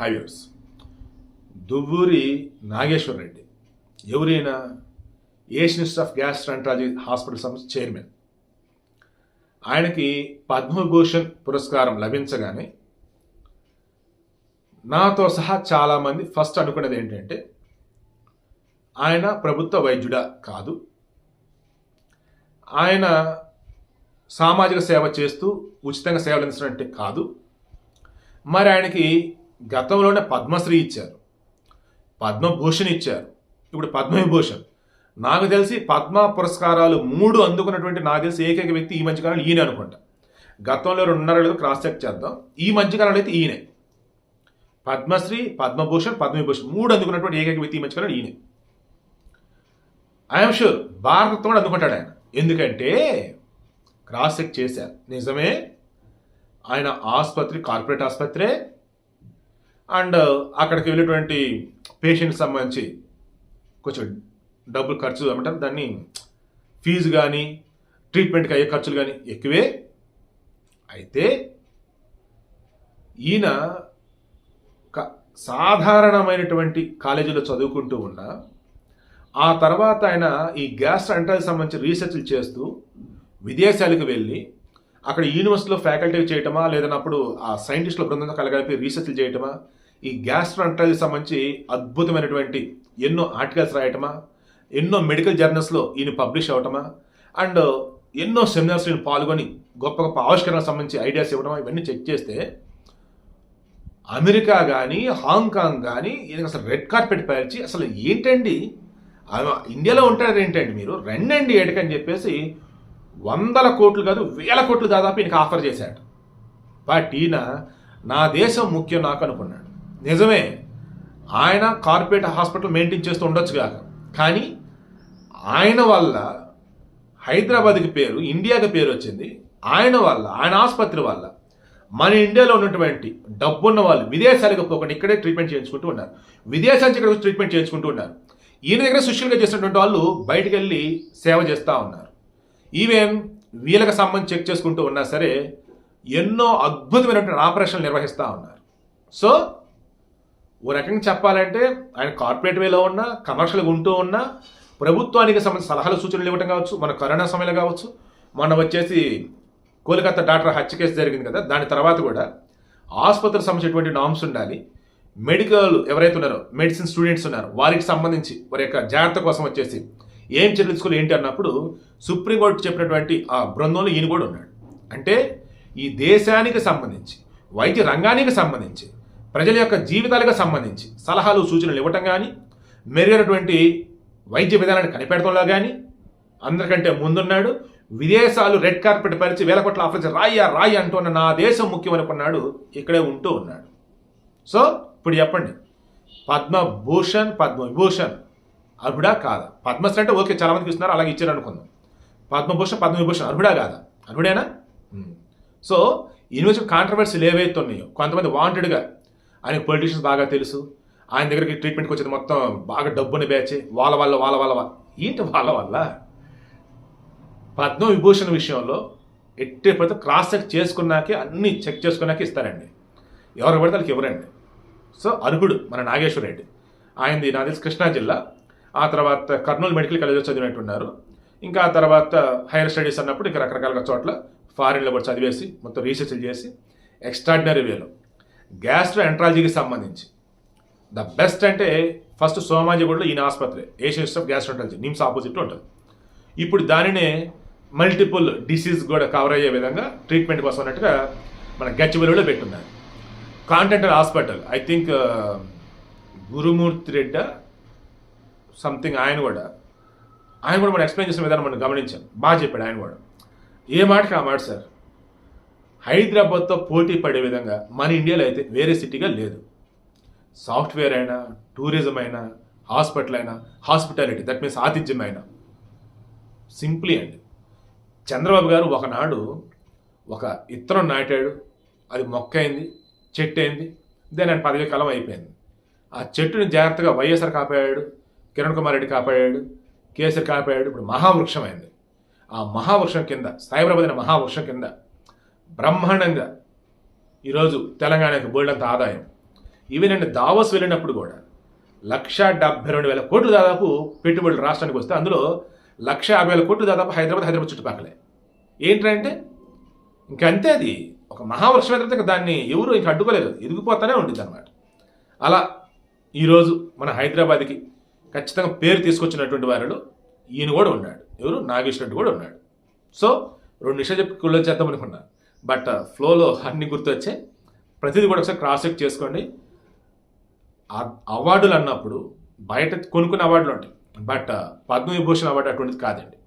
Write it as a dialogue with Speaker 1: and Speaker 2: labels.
Speaker 1: Highways Duvvuri Nageswara Reddy. ఎవరైనా Asian of gastroenterology hospital సంస్థ chairman ఆయనకి పద్మభూషణ్ పురస్కారం లభించగానే నాతో సహా చాలామంది ఫస్ట్ అనుకున్నది ఏంటంటే ఆయన ప్రభుత్వ వైద్యుడా కాదు. ఆయన సామాజిక సేవ చేస్తూ ఉచితంగా సేవలు అందించినట్టే కాదు. మరి ఆయనకి గతంలోనే పద్మశ్రీ ఇచ్చారు. పద్మభూషణ్ ఇచ్చారు. ఇప్పుడు పద్మవిభూషణ్. నాకు తెలిసి పద్మ పురస్కారాలు మూడు అందుకున్నటువంటి నాకు తెలిసి ఏకైక వ్యక్తి ఈ మధ్యకాలంలో ఈయన అనుకుంటా. గతంలో రెండున్నర లేదు క్రాస్ చెక్ చేద్దాం. ఈ మధ్యకాలంలో అయితే ఈయనే. పద్మశ్రీ పద్మభూషణ్ పద్మవిభూషణ్ మూడు అందుకున్నటువంటి ఏకైక వ్యక్తి ఈ మధ్యకాలంలో ఈయనే. ఐఎమ్ షూర్ భారతత్వం కూడా అందుకుంటాడు ఆయన. ఎందుకంటే క్రాస్ చెక్ చేశారు. నిజమే. ఆయన ఆసుపత్రి కార్పొరేట్ ఆసుపత్రే. అండ్ అక్కడికి వెళ్ళేటువంటి పేషెంట్కి సంబంధించి కొంచెం డబ్బులు ఖర్చు ఏమంటారు దాన్ని ఫీజు కానీ ట్రీట్మెంట్కి అయ్యే ఖర్చులు కానీ ఎక్కువే. అయితే ఈయన సాధారణమైనటువంటి కాలేజీలో చదువుకుంటూ ఉన్న ఆ తర్వాత ఆయన ఈ గ్యాస్ అంటానికి సంబంధించి రీసెర్చ్లు చేస్తూ విదేశాలకు వెళ్ళి అక్కడ యూనివర్సిటీలో ఫ్యాకల్టీ చేయటమా లేదన్నప్పుడు ఆ సైంటిస్టుల బృందంతో కలగలిపి రీసెర్చ్లు చేయటమా ఈ గ్యాస్ సంబంధించి అద్భుతమైనటువంటి ఎన్నో ఆర్టికల్స్ రాయటమా ఎన్నో మెడికల్ జర్నల్స్లో ఈయన పబ్లిష్ అవటమా అండ్ ఎన్నో సెమినార్స్ నేను పాల్గొని గొప్ప గొప్ప ఆవిష్కరణకు సంబంధించి ఐడియాస్ ఇవ్వడం ఇవన్నీ చెక్ చేస్తే అమెరికా కానీ హాంకాంగ్ కానీ ఈయనకి అసలు రెడ్ కార్పెట్ పరిచి అసలు ఏంటండి? ఇండియాలో ఉంటారు ఏంటండి మీరు? రెండండి ఏటకని చెప్పేసి వందల కోట్లు కాదు వేల కోట్లు దాదాపు ఈయనకి ఆఫర్ చేశాడు. బట్ ఈయన నా దేశం ముఖ్యం నాకు అనుకున్నాడు. నిజమే. ఆయన కార్పొరేట్ హాస్పిటల్ మెయింటైన్ చేస్తూ ఉండొచ్చు కాక. కానీ ఆయన వల్ల హైదరాబాద్కి పేరు ఇండియాకి పేరు వచ్చింది. ఆయన వల్ల ఆయన ఆసుపత్రి వల్ల మన ఇండియాలో ఉన్నటువంటి డబ్బున్న వాళ్ళు విదేశాలకు పోకుండా ఇక్కడే ట్రీట్మెంట్ చేయించుకుంటూ ఉన్నారు. విదేశాల నుంచి ఇక్కడ ట్రీట్మెంట్ చేయించుకుంటూ ఉన్నారు. ఈయన దగ్గర సుశీల్గా చేసినటువంటి వాళ్ళు బయటికి వెళ్ళి సేవ చేస్తూ ఉన్నారు. ఈవెన్ వీళ్ళకి సంబంధించి చెక్ చేసుకుంటూ ఉన్నా సరే ఎన్నో అద్భుతమైనటువంటి ఆపరేషన్లు నిర్వహిస్తూ ఉన్నారు. సో ఓ రకంగా చెప్పాలంటే ఆయన కార్పొరేట్ వేలో ఉన్నా కమర్షియల్గా ఉంటూ ఉన్నా ప్రభుత్వానికి సంబంధించిన సలహాలు సూచనలు ఇవ్వడం కావచ్చు మన కరోనా సమయంలో కావచ్చు. మొన్న వచ్చేసి కోల్కతా డాక్టర్ హత్య కేసు జరిగింది కదా దాని తర్వాత కూడా ఆసుపత్రికి సంబంధించినటువంటి నామ్స్ ఉండాలి. మెడికల్ ఎవరైతే ఉన్నారో మెడిసిన్ స్టూడెంట్స్ ఉన్నారో వారికి సంబంధించి వారి యొక్క జాగ్రత్త కోసం వచ్చేసి ఏం చెల్లించుకోవాలి ఏంటి అన్నప్పుడు సుప్రీంకోర్టు చెప్పినటువంటి ఆ బృందంలో ఈయన కూడా ఉన్నాడు. అంటే ఈ దేశానికి సంబంధించి వైద్య రంగానికి సంబంధించి ప్రజల యొక్క జీవితాలకు సంబంధించి సలహాలు సూచనలు ఇవ్వటం కానీ మెరుగైనటువంటి వైద్య విధానాన్ని కనిపెడతంలో కానీ అందరికంటే ముందున్నాడు. విదేశాలు రెడ్ కార్పెట్ పరిచి వేల కోట్ల ఆఫర్ చేసి రాయ్యా రాయి అంటున్న నా దేశం ముఖ్యం అనుకున్నాడు ఇక్కడే ఉంటూ ఉన్నాడు. సో ఇప్పుడు చెప్పండి. పద్మభూషణ్ పద్మవిభూషణ్ అర్హుడా కాదా? పద్మశ్రీ అంటే ఓకే చాలా మందికి ఇస్తున్నారు అలాగే ఇచ్చారు అనుకుందాం. పద్మభూషణ్ పద్మవిభూషణ్ అర్హుడా కాదా? అర్హుడేనా? సో యూనివర్సిటీ కాంట్రవర్సీలు ఏవైతే ఉన్నాయో కొంతమంది వాంటెడ్గా ఆయనకు పొలిటీషియన్స్ బాగా తెలుసు. ఆయన దగ్గరికి ట్రీట్మెంట్కి వచ్చేది మొత్తం బాగా డబ్బుని బ్యాచ్ వాళ్ళ వల్ల వాళ్ళ వాళ్ళ వల్ల. ఏంటి వాళ్ళ వల్ల? పద్మవిభూషణ్ విషయంలో ఎట్టే పడితే క్రాస్ చెక్ చేసుకున్నాకే అన్నీ చెక్ చేసుకున్నాకే ఇస్తారండి. ఎవరు పడితే వాళ్ళకి ఇవ్వరండి. సో అర్హుడు మన నాగేశ్వర రెడ్డి. ఆయనది నా తెలిసి కృష్ణా జిల్లా. ఆ తర్వాత కర్నూలు మెడికల్ కాలేజ్లో చదివినట్టున్నారు. ఇంకా ఆ తర్వాత హైయర్ స్టడీస్ అన్నప్పుడు ఇంకా రకరకాల చోట్ల ఫారిన్లో కూడా చదివేసి మొత్తం రీసెర్చ్లు చేసి ఎక్స్ట్రాడినరీ వేలో గ్యాస్ట్రో ఎంట్రాలజీకి సంబంధించి. ద బెస్ట్ అంటే ఫస్ట్ సోమాజిగూడలో ఈయన ఆసుపత్రి Asian Institute of Gastroenterology NIMS ఆపోజిట్లో ఉంటుంది. ఇప్పుడు దానినే మల్టిపుల్ డిసీజ్ కూడా కవర్ అయ్యే విధంగా ట్రీట్మెంట్ కోసం అన్నట్టుగా మన గచ్చిబలిలో పెట్టున్నారు. Continental hospital I think Gurumurthy Reddy something ఆయన కూడా. ఆయన కూడా మనం ఎక్స్ప్లెయిన్ చేసిన విధానం మనం గమనించాం. బాగా చెప్పాడు ఆయన కూడా. ఏ మాటకి ఆ మాట సార్? హైదరాబాద్తో పోటీ పడే విధంగా మన ఇండియాలో అయితే వేరే సిటీగా లేదు. సాఫ్ట్వేర్ అయినా టూరిజం అయినా హాస్పిటల్ అయినా హాస్పిటాలిటీ దట్ మీన్స్ ఆతిథ్యం అయినా. సింప్లీ అండి. చంద్రబాబు గారు ఒకనాడు ఒక ఇత్తనం నాటాడు అది మొక్క అయింది చెట్టు అయింది దాని ఆయన పదవి కాలం అయిపోయింది. ఆ చెట్టుని జాగ్రత్తగా వైఎస్ఆర్ కాపాడాడు కిరణ్ కుమార్ రెడ్డి కాపాడాడు కేసీఆర్ కాపాడాడు ఇప్పుడు మహావృక్షం అయింది. ఆ మహావృక్షం కింద సైబరాబాద్ అనే మహావృక్షం కింద బ్రహ్మాండంగా ఈరోజు తెలంగాణకి బోల్డంత ఆదాయం. ఈవెన్ నేను దావోస్ వెళ్ళినప్పుడు కూడా లక్ష డెబ్బై రెండు వేల కోట్లు దాదాపు పెట్టుబడులు రాష్ట్రానికి వస్తే అందులో లక్ష యాభై వేల కోట్లు దాదాపు హైదరాబాద్ హైదరాబాద్ చుట్టుపక్కలే. ఏంటంటే ఇంకంతే అది. ఒక మహావృక్షం ఎదిరితే ఇంకా దాన్ని ఎవరు ఇంక అడ్డుకోలేదు. ఎదిగిపోతానే ఉంటుంది అనమాట అలా ఈరోజు మన హైదరాబాద్కి ఖచ్చితంగా పేరు తీసుకొచ్చినటువంటి వారిలో ఈయన కూడా ఉన్నాడు. ఎవరు? నాగేశ్వరుడు కూడా ఉన్నాడు. సో రెండు నిమిషాలు చెప్పి కుళ్ళో చేద్దాం బట్ ఫ్లోలో అన్ని గుర్తొచ్చాయి. ప్రతిదీ కూడా ఒకసారి క్రాస్ చెక్ చేసుకోండి. అవార్డులు అన్నప్పుడు బయట కొనుక్కునే అవార్డులు ఉంటాయి. బట్ పద్మవిభూషణ్ అవార్డు అటువంటిది కాదండి.